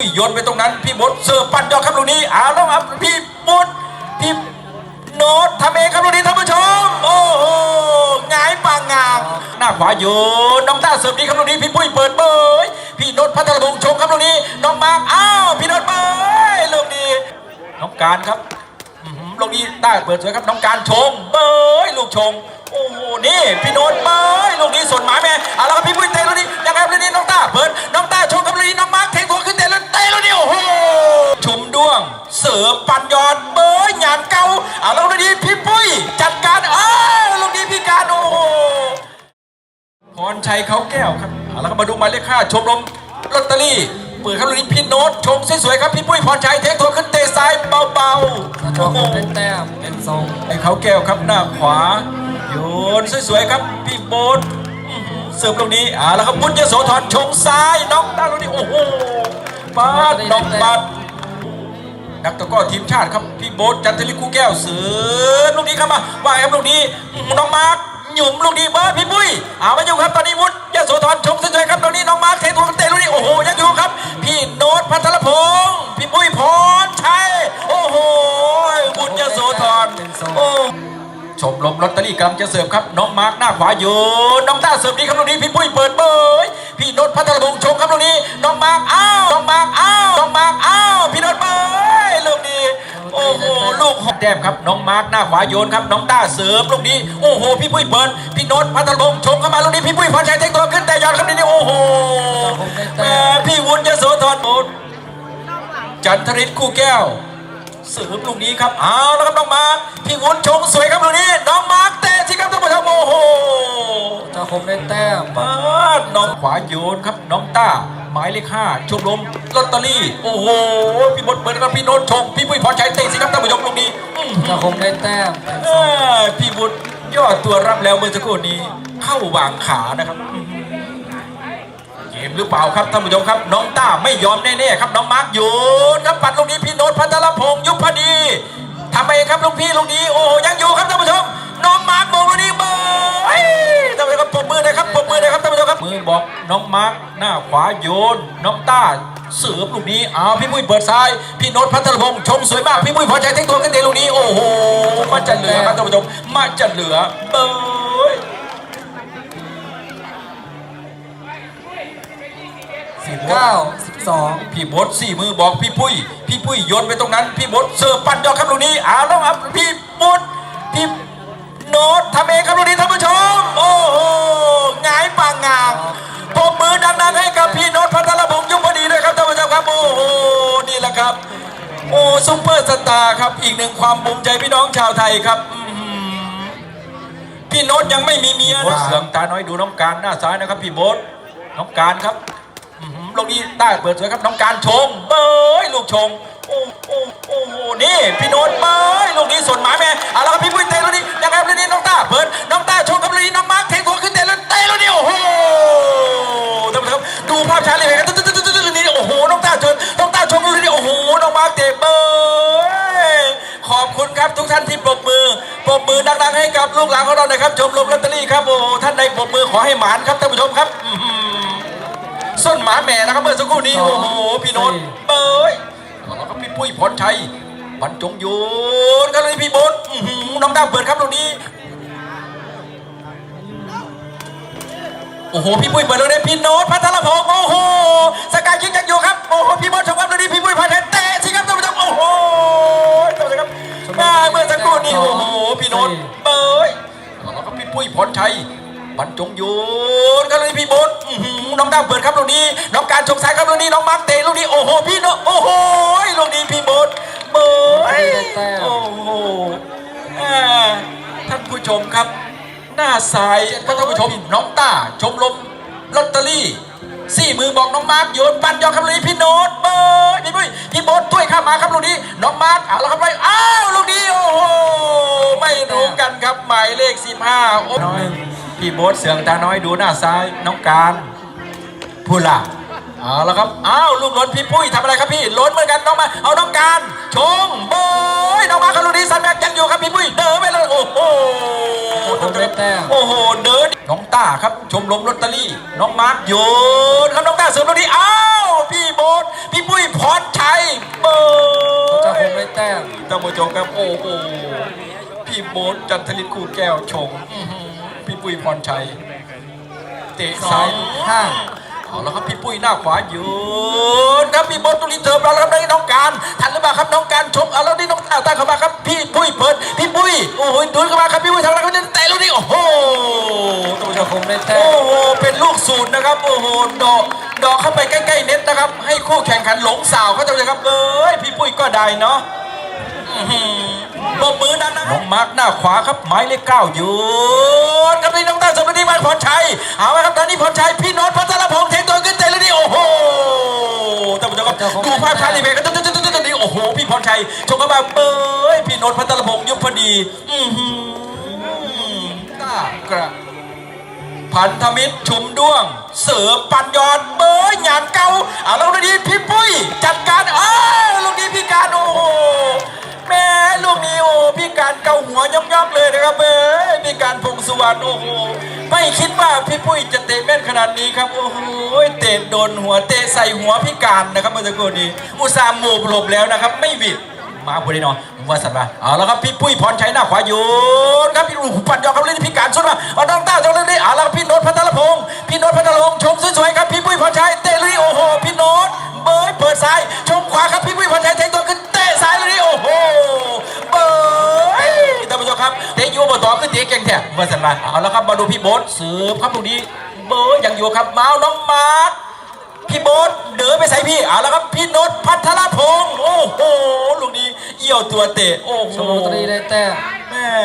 โยนไปตรงนั้น พี่บดเสิร์ฟปั่นยอกครับลูกนี้เอาแล้วครับพี่บดพี่โน้ตทำเองครับลูกนี้ท่านผู้ชม โอ้โหงายปางงางหน้าขวาโยนน้องต้าเสิร์ฟดีครับลูกนี้พี่ปุ้ยเปิดเบยพี่โน้ตพัทรพงษ์ชงครับลูกนี้น้องมาร์คอ้าวพี่โน้ตเบยลูกนี้น้องการครับลูกนี้ได้เปิดสวยครับน้องการชงเบยลูกชงโอ้โหนี่พี่โนนเบยลูกนี้ส่วนหมายแม่ พรชัยเขาแก้วครับเอาละครับมาดูหมายเลขห้าชมรมลอตเตอรี่เปิดครับลูกนี้พี่โน้ตชงสวยๆครับพี่ปุ้ยพรชัยเทคตัวขึ้นเตะซ้ายเบาๆชอโอ้บโหเป็นแต้มเป็นทรงไอ้เขาแก้วครับหน้าขวาโยนสวยๆครับพี่โบ๊ทอื้อหือเสิร์ฟลูกนี้อ่าแล้วครับพุทธโสธรชงซ้ายน้องด้านลูกนี้โอ้โหปาดน้องปัดนักตะกร้อทีมชาติครับพี่โบ๊ทจันทลิคู่แก้วเสือลูกนี้เข้ามาว่าไงครับลูกนี้อื้อหือน้องมาร์ค หยุ่มลูกนี้เบิร์พี่ปุ้ยเอามาอยู่ครับตอนนี้มุดยโสธรชงสวยๆครับตรงนี้น้องมาร์คเทตัวเตะลูกนี้โอ้โหยังอยู่ครับ พี่โน้ตพัทรพงศ์พี่ปุ้ยพรชัยโอ้โหบุญยโสธรโอ้ชมรมลอตเตอรี่กำลังจะเสิร์ฟครับน้องมาร์กหน้าขวาโยนน้องต้าเสิร์ฟดีครับลูกนี้พี่ปุ้ยเปิดเบยพี่นนท์พัทรพงษ์ชงครับลูกนี้น้องมาร์กอ้าวน้องมาร์กอ้าว แต้มครับน้องมาร์กหน้าขวาโยนครับน้องต้าเสร์ฟลูกนี้โอ้โหพี่ปุ้ยเปิดพี่นนท์พัทรงชงเข้ามาลูกนี้พี่ปุ้ยพรชัยเทคตัวขึ้นแต่ยอดครับนี่โอ้โหแม่พี่วุฒิยโสธรจันทริศคู่แก้วเสร์ฟลูกนี้ครับเอาแล้วครับน้องมาร์คพี่วุฒิชงสวยครับลูกนี้น้องมาร์คเตะที่ครับท่านผู้ชมโอ้โหจ้าคมได้แต้มปาน้องขวาโยนครับน้องต้า หมายเลขห้าชมรมลอตเตอรี่ โอ้โห พี่บดเปิดครับพี่โนนชง พี่ปุ้ยพรชัยเตะสิครับท่านผู้ชมลูกนี้อื้อหือเจ้าคมได้แต้มเออพี่วุฒิยอดตัวรับแล้วเมื่อสักครู่นี้ เข้าวางขานะครับอื้อหือเกมหรือเปล่าครับท่านผู้ชมครับ น้องต้าไม่ยอมแน่ๆครับน้องมาร์คโยนครับปัดลูกนี้พี่โนนพัทรพงษ์ยุพดีทำไมครับลูกพี่ลูกนี้โอ้โหยังอยู่ครับท่านผู้ชม น้องมาร์คหน้าขวาโยน น้องต้าเสือบลูกนี้อ้าวพี่มุ้ยเปิดซ้าย พี่โนนพัทรพงษ์ชมสวยมาก พี่มุ้ยพอใจเทคตัวขึ้นเตะลูกนี้ โอ้โหมันจะเหลือครับท่านผู้ชมมันจะเหลือเบยสิบเก้าสิบสองพี่บดสี่มือบอกพี่ปุ้ย พี่ปุ้ยโยนไปตรงนั้น พี่บดเสิร์ฟปั่นยอกครับลูกนี้เอาแล้วครับพี่บดพี่โน้ตทำเองครับลูกนี้ท่านผู้ชม โอ้โหหงายปางงาง ปรบมือดังๆให้กับพี่โน้ตพัทรพงษ์ยุพดีด้วยครับท่านผู้ชมครับโอ้โหนี่แหละครับ โอ้ซุปเปอร์สตาร์ครับอีกหนึ่งความภูมิใจพี่น้องชาวไทยครับพี่โน้ตยังไม่มีเมียนะเสืองตาน้อยดูน้องการหน้าซ้ายนะครับพี่โบดน้องการครับลูกนี้ได้เปิดสวยครับน้องการชงเบยลูกชงโอ้โอ้โอ้โหนี่พี่โน้ตเบยลูกนี้ส่วนหมายแม่เอาละครับพี่ปุ้ยเตะลูกนี้ยังไงลูกนี้น้องตาเปิดน้องตาชงกับลูกนี้น้องมาร์คเทค ลูกหลานของเราหนะครับชมรมลอตเตอรี่ครับโอ้โหท่านใดปรบมือขอให้หมานครับท่านผู้ชมครับอื้อหือส้นหมาแม่นะครับเมื่อสักครู่นี้สองโอ้โหพี่โน้ตสี่เบยแล้วก็พี่ปุ้ยพรชัยบรรจงโยนกันเลยพี่โบ๊ทอื้อหือน้องดาวเปิดครับตรงนี้ โอ้โห พี่ปุ้ยเปิดเลยพี่โน้ตพัทรพงศ์โอ้โห สกายยิงยังอยู่ครับ โอ้โห พี่โบ๊ทชมครับตรงนี้พี่ปุ้ยพรชัยเตะสิครับท่านผู้ชมโอ้โหท่านผู้ชมครับมาเมื่อสักครู่นี้โอ้โห พี่โน้ตเบยแล้วก็พี่ ปุ้ยพรชัยบรรจงโยนกันเลยพี่โบ๊ทอื้อหือน้องดาวเปิดครับตรงนี้ น้องการชงสายครับตรงนี้น้องมาร์คเตะลูกนี้โอ้โหพี่โน้ตโอ้โหลูกนี้พี่โบ๊ทเบยได้แต้มโอ้โหอ่าท่านผู้ชมครับ หน้าซ้ายก็ท่านผู้ชมน้องต้าชมรมลอตเตอรี่สี่มือบอกน้องมาร์คโยนปันยอกครับลูกนี้พี่โน้ต น้อยพี่โบ๊ทเสียงตาน้อยดูหน้าซ้ายน้องการผู้ล่าเอาละครับอ้าวลูกล้นพี่ปุ้ยทำอะไรครับพี่ล้นเหมือนกันน้องมาเอาน้องการชงโบยน้องมาคารุดีสันแบกยังอยู่ครับพี่ปุ้ยเดินไปเลยโอ้โหโอ้โหเดินน้องต้าครับชมลมลอตเตอรี่ น้องมาร์กโยนครับน้องต้าเสริมตรงนี้อ้าวพี่โบ๊ทพี่ปุ้ยพรชัยโบจะคงได้แต้มท่านผู้ชมครับโอ้โห พี่โบ๊ทจันทลิตคู่แก้วชงอื้อหือพี่ปุ้ยพรชัย เตะซ้ายห้าเอาแล้วครับพี่ปุ้ยหน้าขวายืนครับพี่โบ๊ทตรงนี้เติมแล้วครับได้น้องการทันหรือเปล่าครับน้องการชกเอาแล้วนี่น้องตาตาเข้ามาครับพี่ปุ้ยเปิดพี่ปุ้ยโอ้โหดูเข้ามาครับพี่ปุ้ยทางหลังเขาเตะลูกนี้โอ้โหท่านผู้ชเจ้ามคมได้แต้โอ้มโหเป็นลูกสูตรนะครับโอ้โหดอกดอกเข้าไปใกล้ๆเน็ตนะครับให้คู่แข่งขันหลงสาวเขาจะเลยครับเอ้ยพี่ปุ้ยก็ได้เนาะ นะน้องมาร์กหน้าขวาครับหมายเลขเก้าอยู่กับนี่น้องต้าสมฤทธิ์มานพรชัยเอาละครับตอนนี้พรชัยพี่โนนท์พัทรพงษ์เทงตัวขึ้นเตะเลยนี่โอ้โหท่านผู้ชมครับดูภาพช้าดีเพกันตึ๊ดตึ๊ดตึ๊ดตึ๊ดตึ๊ดโอ้โหพี่พรชัยชกเข้ามาเอ้ยพี่โนนท์พัทรพงษ์ยุบพอดีอือหือต้ากระพันธมิตรชุมด้วง เสือปัญยอนเบยหยานเกาเอาแล้วลูกนี้พี่ปุ้ ครับเอ้ยมีการพงสุวรรณโอ้โหไม่คิดว่าพี่ปุ้ยจะเตะแม่นขนาดนี้ครับโอ้โหเตะโดนหัวเตะใส่หัวพี่การนะครับเมื่อสักครู่นี้ อุตส่าห์หมูบหลบแล้วนะครับ ไม่หวิดมาพูดได้เนอนว่าสัตว์มาเอาแล้วครับพี่ปุ้ยพรชัยหน้าขวาโยนครับพี่ลูกปัดยอมครับเล่นพี่การสุดมาเอาดังต้าจังเลยนี่เอาแล้วครับพี่โนดพัทรพงศะเก่งแท้ว่าสัตว์มาเอาแล้วครับมาดูพี่โบ๊ทสืบครับตรงนี้เบอร์ยังอยู่ครับมาส์น้องมาร์คพี่โบ๊ทเดินไปใส่พี่เอาแล้วครับพี่โนตพัทรพงศ์โอ้โหลูกนี้เอี่ยวตัวเตะโอ้โห สมุทรีได้แต้ม